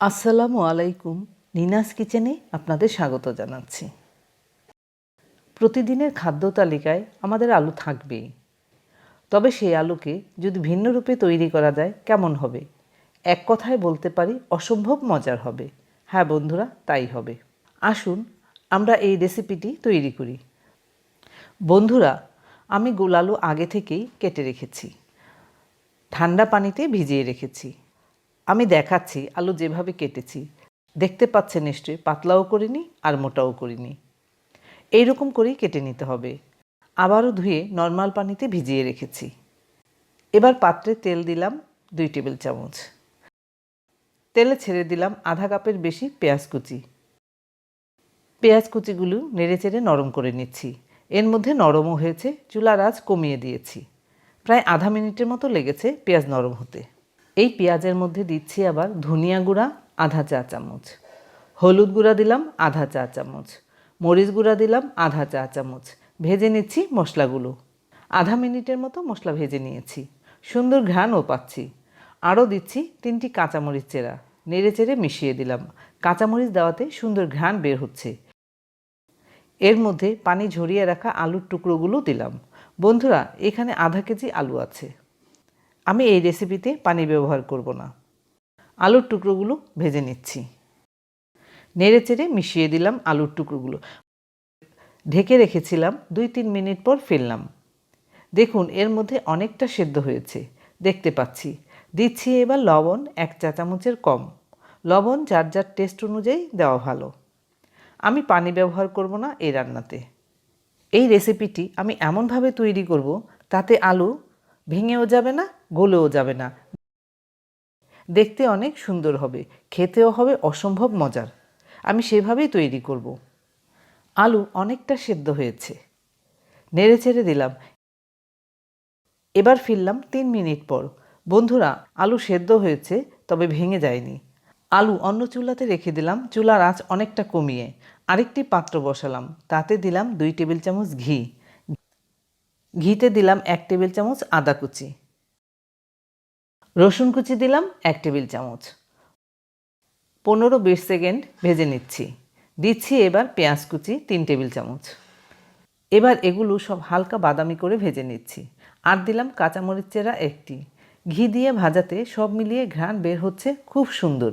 আসসালামু আলাইকুম। নিনাস কিচেনে আপনাদের স্বাগত জানাচ্ছি। প্রতিদিনের খাদ্য তালিকায় আমাদের আলু থাকবেই। তবে সেই আলুকে যদি ভিন্ন রূপে তৈরি করা যায়, কেমন হবে? এক কথায় বলতে পারি, অসম্ভব মজার হবে। হ্যাঁ বন্ধুরা, তাই হবে। আসুন, আমরা এই রেসিপিটি তৈরি করি। বন্ধুরা, আমি গোলালু আগে থেকেই কেটে রেখেছি। ঠান্ডা পানিতে ভিজিয়ে রেখেছি। আমি দেখাচ্ছি আলু যেভাবে কেটেছি। দেখতে পাচ্ছে নিশ্চয়ই, পাতলাও করিনি আর মোটাও করিনি। এইরকম করেই কেটে নিতে হবে। আবারও ধুয়ে নর্মাল পানিতে ভিজিয়ে রেখেছি। এবার পাত্রে তেল দিলাম দুই টেবিল চামচ। তেলে ছেড়ে দিলাম আধা কাপের বেশি পেঁয়াজ কুচি। পেঁয়াজ কুচিগুলো নেড়ে চেড়ে নরম করে নিচ্ছি। এর মধ্যে নরমও হয়েছে, চুলার আঁচ কমিয়ে দিয়েছি। প্রায় আধা মিনিটের মতো লেগেছে পেঁয়াজ নরম হতে। এই পেঁয়াজের মধ্যে দিচ্ছি আবার ধনিয়া গুঁড়া, আধা চা চামচ। হলুদ গুঁড়া দিলাম, আধা চা চামচ। মরিচ গুঁড়া দিলাম, আধা চা চামচ। ভেজে নিচ্ছি মশলাগুলো। আধা মিনিটের মতো মশলা ভেজে নিয়েছি। সুন্দর ঘ্রাণও পাচ্ছি। আরও দিচ্ছি তিনটি কাঁচামরিচ চেরা। নেড়ে চেড়ে মিশিয়ে দিলাম। কাঁচামরিচ দেওয়াতে সুন্দর ঘ্রাণ বের হচ্ছে। এর মধ্যে পানি ঝরিয়ে রাখা আলুর টুকরোগুলো দিলাম। বন্ধুরা, এখানে আধা কেজি আলু আছে। আমি এই রেসিপিতে পানি ব্যবহার করব না। আলুর টুকরোগুলো ভেজে নিচ্ছি। নেড়ে চেড়ে মিশিয়ে দিলাম আলুর টুকরোগুলো। ঢেকে রেখেছিলাম দুই তিন মিনিট পর ফেললাম। দেখুন, এর মধ্যে অনেকটা সেদ্ধ হয়েছে। দেখতে পাচ্ছি। দিচ্ছি এবার লবণ এক চা চামচের কম। লবণ যার যার টেস্ট অনুযায়ী দেওয়া ভালো। আমি পানি ব্যবহার করব না এই রান্নাতে। এই রেসিপিটি আমি এমনভাবে তৈরি করব, তাতে আলু ভেঙেও যাবে না গলেও যাবে না। দেখতে অনেক সুন্দর হবে, খেতেও হবে অসম্ভব মজার। আমি সেভাবেই তৈরি করব। আলু অনেকটা সেদ্ধ হয়েছে। নেড়ে ছেড়ে দিলাম। এবার ফিরলাম তিন মিনিট পর। বন্ধুরা, আলু সেদ্ধ হয়েছে, তবে ভেঙে যায়নি। আলু অন্য চুলাতে রেখে দিলাম, চুলার আঁচ অনেকটা কমিয়ে। আরেকটি পাত্র বসালাম, তাতে দিলাম দুই টেবিল চামচ ঘি। ঘিতে দিলাম এক টেবিল চামচ আদা কুচি। রসুন কুচি দিলাম, এক টেবিল চামচ। পনেরো বিশ সেকেন্ড ভেজে নিচ্ছি। দিচ্ছি এবার পেঁয়াজ কুচি, তিন টেবিল চামচ। এবার এগুলো সব হালকা বাদামি করে ভেজে নিচ্ছি। আর দিলাম কাঁচামরিচ চেরা একটি। ঘি দিয়ে ভাজাতে সব মিলিয়ে ঘ্রাণ বের হচ্ছে খুব সুন্দর।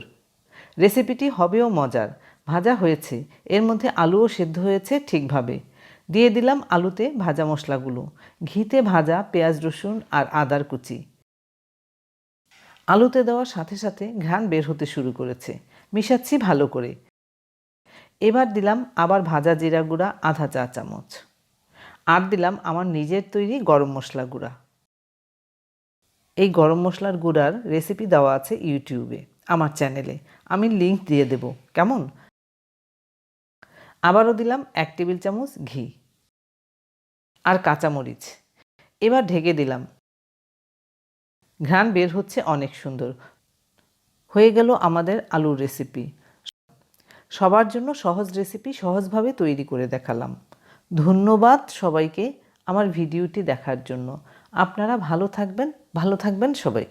রেসিপিটি হবেও মজার। ভাজা হয়েছে। এর মধ্যে আলুও সেদ্ধ হয়েছে ঠিকভাবে। দিয়ে দিলাম আলুতে ভাজা মশলাগুলো। ঘিতে ভাজা পেঁয়াজ রসুন আর আদার কুচি। আলুতে দেওয়ার সাথে সাথে ঘ্রাণ বের হতে শুরু করেছে। মিশাচ্ছি ভালো করে। এবার দিলাম আবার ভাজা জিরা গুঁড়া, আধা চা চামচ। আর দিলাম আমার নিজের তৈরি গরম মশলা গুঁড়া। এই গরম মশলার গুঁড়ার রেসিপি দেওয়া আছে ইউটিউবে, আমার চ্যানেলে আমি লিংক দিয়ে দেব, কেমন? আবারও দিলাম এক টেবিল চামচ ঘি। আর কাঁচামরিচ। এবার ঢেকে দিলাম ঘ্রাণ বের হচ্ছে অনেক সুন্দর। হয়ে গেল আমাদের আলুর রেসিপি সবার জন্য সহজ রেসিপি সহজভাবে তৈরি করে দেখালাম। ধন্যবাদ সবাইকে আমার ভিডিওটি দেখার জন্য। আপনারা ভালো থাকবেন ভালো থাকবেন সবাই।